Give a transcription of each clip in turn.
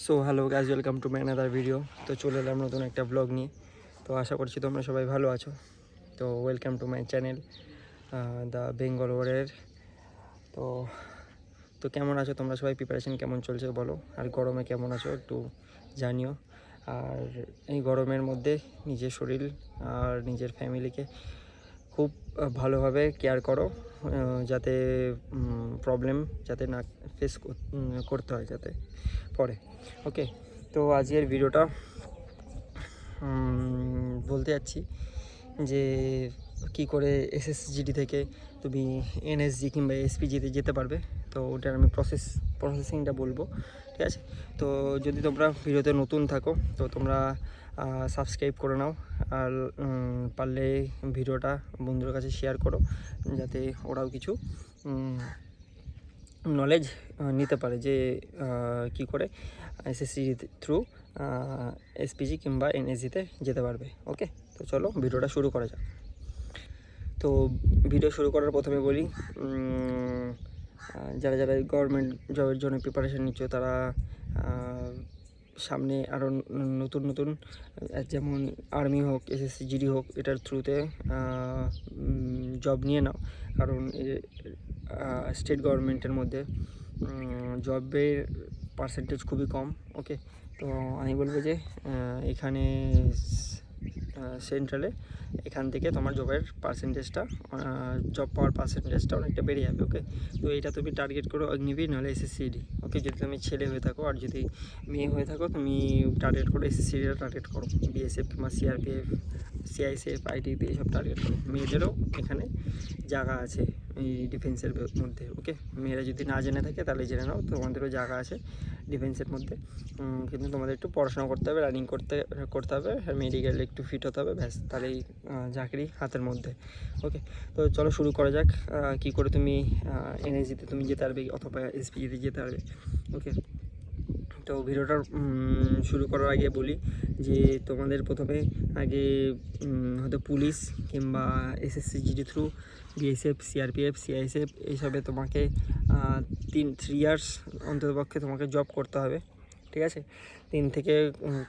So hello guys welcome to my another video তো চলে এলাম নতুন একটা ব্লগ নিয়ে। তো আশা করছি তোমরা সবাই ভালো আছো। তো welcome to my channel the Bengal ওয়ারের তো তো কেমন আছো তোমরা সবাই? প্রিপারেশন কেমন চলছে বলো? আর গরমে কেমন আছো একটু জানিও। আর এই গরমের মধ্যে নিজের শরীর আর নিজের ফ্যামিলিকে খুব ভালোভাবে কেয়ার করো যাতে প্রবলেম যাতে না ফেস করতে হয় যাতে পরে। ওকে তো আজকের ভিডিওটা বলতে যাচ্ছি যে কি করে এসএসজিডি থেকে তুমি এনএসজি কিংবা এসপিজিতে যেতে পারবে, তো ওটার আমি প্রসেস প্রসেসিংটা বলব, ঠিক আছে? তো যদি তোমরা ভিডিওতে নতুন থাকো, তো তোমরা সাবস্ক্রাইব করে নাও, আর পারলে ভিডিওটা বন্ধুর কাছে শেয়ার করো, যাতে ওরাও কিছু নলেজ নিতে পারে যে কি করে এসএসসি থ্রু এসপিজি কিংবা এনএসজিতে যেতে পারবে ওকে তো চলো ভিডিওটা শুরু করা যাক। তো ভিডিও শুরু করার প্রথমে বলি যারা যারা গভর্নমেন্ট জবের জন্য প্রিপারেশান নিচ্ছ, তারা সামনে আরও নতুন নতুন যেমন আর্মি হোক এসএসসি জিডি হোক, এটার থ্রুতে জব নিয়ে নাও। কারণ স্টেট গভর্নমেন্টের মধ্যে জবের পার্সেন্টেজ খুবই কম ওকে তো আমি বলব যে এখানে সেন্ট্রালে, এখান থেকে তোমার জবের পার্সেন্টেজটা জব পাওয়ার পার্সেন্টেজটা অনেকটা বেড়ে যাবে ওকে তো এটা তুমি টার্গেট করো অগ্নিবীর নাহলে এসএসসিডি ওকে যদি তুমি ছেলে হয়ে থাকো আর যদি মেয়ে হয়ে থাকো, তুমি টার্গেট করো এসএসসিডিটা টার্গেট করো। বিএসএফ কিংবা সিআরপিএফ সিআইসিএফ আইটিপি এসব টার্গেট করো। মেয়েদেরও এখানে জায়গা আছে। এই ডিফেন্সের মধ্যে ওকে মেয়েরা যদি না জেনে থাকে, তাহলে জেনে নাও। তোমাদেরও জায়গা আছে ডিফেন্সের মধ্যে। কিন্তু তোমাদের একটু পড়াশোনা করতে হবে রানিং করতে করতে হবে, আর মেডিকেল একটু ফিট হতে হবে, ব্যাস, তাহলেই চাকরি হাতের মধ্যে ওকে তো চলো শুরু করা যাক কি করে তুমি এনএসজিতে তুমি যেতে পারবে অথবা এসপিজিতে যেতে পারবে ওকে তো ভিডিওটা শুরু করার আগে বলি যে তোমাদের প্রথমে আগে হয়তো পুলিশ কিংবা SSC GD through BSF, CRPF, CISF, এইসবে তোমাকে তিন থ্রি ইয়ার্স অন্ততপক্ষে তোমাকে জব করতে হবে, ঠিক আছে? তিন থেকে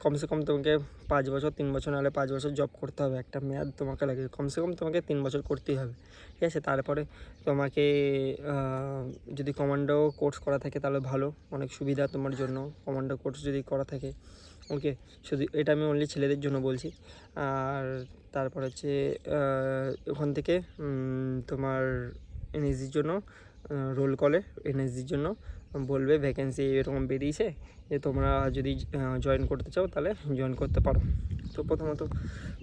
কমসে কম তোমাকে পাঁচ বছর, তিন বছর নাহলে পাঁচ বছর জব করতে হবে, একটা মেয়াদ তোমাকে লাগে, কমসে কম তোমাকে তিন বছর করতেই হবে, ঠিক আছে? তারপরে তোমাকে যদি কমান্ডো কোর্স করা থাকে তাহলে ভালো, অনেক সুবিধা তোমার জন্য কমান্ডো কোর্স যদি করা থাকে। ওকে, শুধু এটা আমি অনলি ছেলেদের জন্য বলছি। আর তারপর হচ্ছে ওখান থেকে তোমার এনএসজির জন্য রোল কলে এনএসজির জন্য বলবে ভ্যাকেন্সি এরকম বেরিয়েছে, যে তোমরা যদি জয়েন করতে চাও তাহলে জয়েন করতে পারো। তো প্রথমত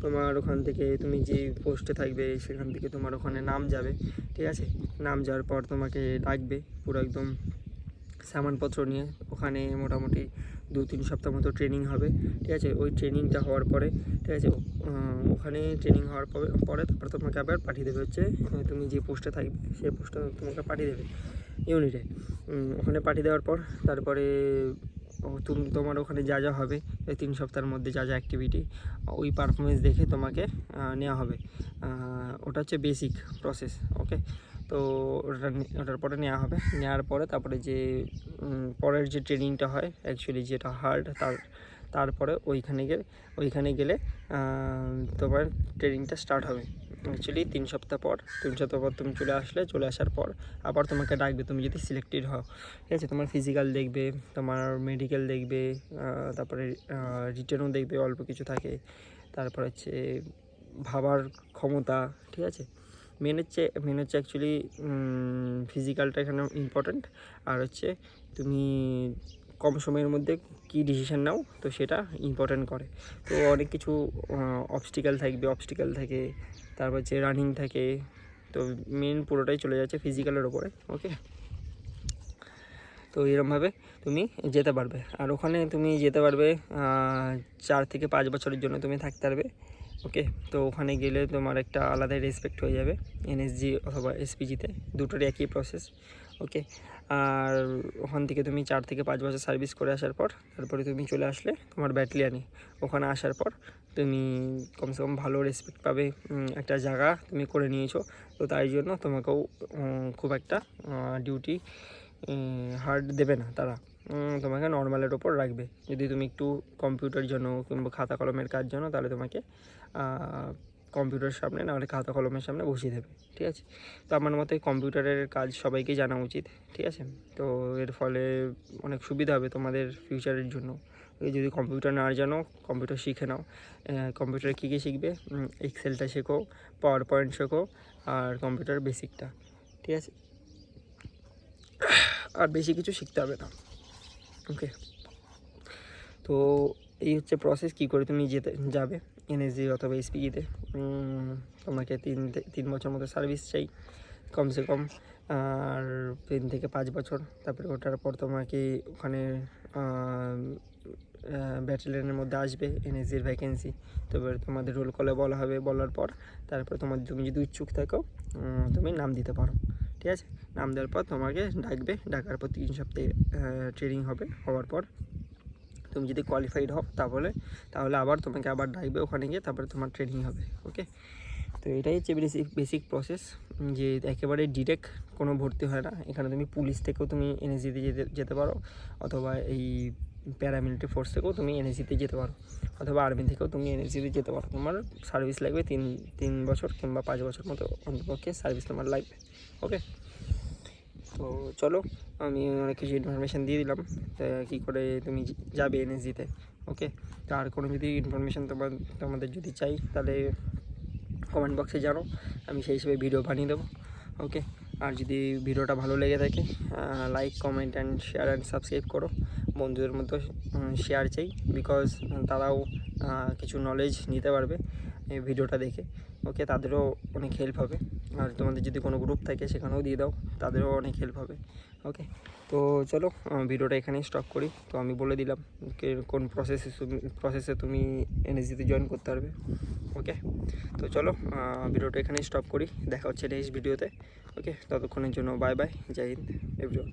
তোমার ওখান থেকে তুমি যে পোস্টে থাকবে, সেখান থেকে তোমার ওখানে নাম যাবে, ঠিক আছে? নাম যাওয়ার পর তোমাকে ডাকবে, পুরো একদম সামানপত্র নিয়ে। ওখানে মোটামুটি দু তিন সপ্তাহ মতো ট্রেনিং হবে, ঠিক আছে? ওই ট্রেনিংটা হওয়ার পরে, ঠিক আছে? ওখানে ট্রেনিং হওয়ার পরে পরে তারপর তোমাকে আবার পাঠিয়ে দেবে হচ্ছে তুমি যে পোস্টে থাকবে, সেই পোস্টে তোমাকে পাঠিয়ে দেবে ইউনিটে ওখানে পাঠিয়ে দেওয়ার পর, তারপরে তুমি, তোমার ওখানে যা যা হবে, এই তিন সপ্তাহের মধ্যে যা যা অ্যাক্টিভিটি ওই পারফরমেন্স দেখে তোমাকে নেওয়া হবে। ওটা হচ্ছে বেসিক প্রসেস ওকে তো ওটা ওটার পরে নেওয়া হবে। নেওয়ার পরে তারপরে যে পরের যে ট্রেনিংটা হয় অ্যাকচুয়ালি যেটা হার্ড তার, তারপরে ওইখানে গেলে ওইখানে গেলে তোমার ট্রেনিংটা স্টার্ট হবে। অ্যাকচুয়ালি তিন সপ্তাহ পর, তিন সপ্তাহ পর তুমি চলে আসলে, চলে আসার পর আবার তোমাকে ডাকবে, তুমি যদি সিলেক্টেড হও। ঠিক আছে? তোমার ফিজিক্যাল দেখবে, তোমার মেডিকেল দেখবে তারপরে রিটার্নও দেখবে, অল্প কিছু থাকে। তারপর হচ্ছে ভাবার ক্ষমতা, ঠিক আছে? মেন হচ্ছে মেন হচ্ছে অ্যাকচুয়ালি ফিজিক্যালটা এখানে ইম্পর্ট্যান্ট আর হচ্ছে তুমি কম সময়ের মধ্যে কী ডিসিশান নাও, তো সেটা ইম্পর্ট্যান্ট করে। তো অনেক কিছু অবস্টিক্যাল থাকবে অবস্টিক্যাল থাকে, তারপর হচ্ছে রানিং থাকে। তো মেন পুরোটাই চলে যাচ্ছে ফিজিক্যালের ওপরে ওকে তো এরমভাবে তুমি যেতে পারবে। আর ওখানে তুমি যেতে পারবে চার থেকে পাঁচ বছরের জন্য তুমি থাকতে পারবে। ওকে তো ওখানে গেলে তোমার একটা আলাদাই রেসপেক্ট হয়ে যাবে এনএসজি অথবা এসপিজিতে দুটোর একই প্রসেস ওকে আর ওখান থেকে তুমি চার থেকে পাঁচ বছর সার্ভিস করে আসার পর, তারপরে তুমি চলে আসলে তোমার ব্যাটালিয়ানে। ওখানে আসার পর তুমি কমসে কম ভালো রেসপেক্ট পাবে একটা জায়গা তুমি করে নিয়েছো। তো তাই জন্য তোমাকেও খুব একটা ডিউটি হার্ড দেবে না তারা। তোমাকে নর্মালের ওপর রাখবে। যদি তুমি একটু কম্পিউটার জন্য কিংবা খাতা কলমের কাজ জন্য, তাহলে তোমাকে কম্পিউটারের সামনে নাহলে খাতা কলমের সামনে বসিয়ে দেবে, ঠিক আছে? তো আমার মতে কম্পিউটারের কাজ সবাইকেই জানা উচিত, ঠিক আছে? তো এর ফলে অনেক সুবিধা হবে তোমাদের ফিউচারের জন্য। যদি কম্পিউটার না জানো, কম্পিউটার শিখে নাও। কম্পিউটারে কী কী শিখবে? এক্সেলটা শেখো পাওয়ার পয়েন্ট শেখো আর কম্পিউটার বেসিকটা ঠিক আছে? আর বেশি কিছু শিখতে হবে না ওকে তো এই হচ্ছে প্রসেস কী করে তুমি যেতে যাবে। এনএসজি অথবা এসপিইতে তোমাকে তিন তিন বছর মতো সার্ভিস চাই, কমসে কম, আর তিন থেকে পাঁচ বছর। তারপরে ওটার পর তোমাকে ওখানে ব্যাটালিয়নের মধ্যে আসবে, এনএসজির ভ্যাকেন্সি তারপরে তোমাদের রোল কলে বলা হবে, বলার পর তারপরে তোমার তুমি যদি ইচ্ছুক থাকো তুমি নাম দিতে পারো। ঠিক আছে? নাম দেওয়ার পর তোমাকে ডাকবে, ডাকার পর তিন সপ্তাহে ট্রেনিং হবে, হওয়ার পর। তুমি যদি কোয়ালিফাইড হও তাহলে তাহলে আবার তোমাকে আবার ডাকবে ওখানে গিয়ে, তারপরে তোমার ট্রেনিং হবে ওকে তো এটাই হচ্ছে বেসিক বেসিক প্রসেস যে একেবারে ডিরেক্ট কোনো ভর্তি হয় না। এখানে তুমি পুলিশ থেকেও তুমি এনএসজিতে যেতে যেতে পারো, অথবা এই প্যারামিলিটারি ফোর্স থেকেও তুমি এনএসজিতে যেতে পারো, অথবা আর্মি থেকেও তুমি এনএসজিতে যেতে পারো। তোমার সার্ভিস লাগবে তিন তিন বছর কিংবা পাঁচ বছর মতো অন্তপক্ষে সার্ভিস তোমার লাগবে ওকে তো চলো, আমি অনেক কিছু ইনফরমেশান দিয়ে দিলাম। কী করে তুমি যাবে এনএসজিতে ওকে তো আর কোনো যদি ইনফরমেশান তোমার, তোমাদের যদি চাই, তাহলে কমেন্ট বক্সে জানো। আমি সেই হিসেবে ভিডিও বানিয়ে দেবো। ওকে আর যদি ভিডিওটা ভালো লেগে থাকে like comment and share and subscribe করো। বন্ধুদের মধ্যে শেয়ার চাই। বিকজ তারাও কিছু নলেজ নিতে পারবে। এই ভিডিওটা দেখে, ওকে তাদেরও অনেক হেল্প হবে। আর তোমাদের যদি কোনো গ্রুপ থাকে, সেখানেও দিয়ে দাও, তাদেরও অনেক হেল্প হবে, ওকে? তো চলো ভিডিওটা এখানেই স্টপ করি। তো আমি বলে দিলাম কোন প্রসেসে প্রসেসে তুমি এনএসজিতে জয়েন করতে পারবে, ওকে? তো চলো ভিডিওটা এখানেই স্টপ করি। দেখা হচ্ছে নেক্সট ভিডিওতে ওকে? ততক্ষণের জন্য bye bye Jai Hind everyone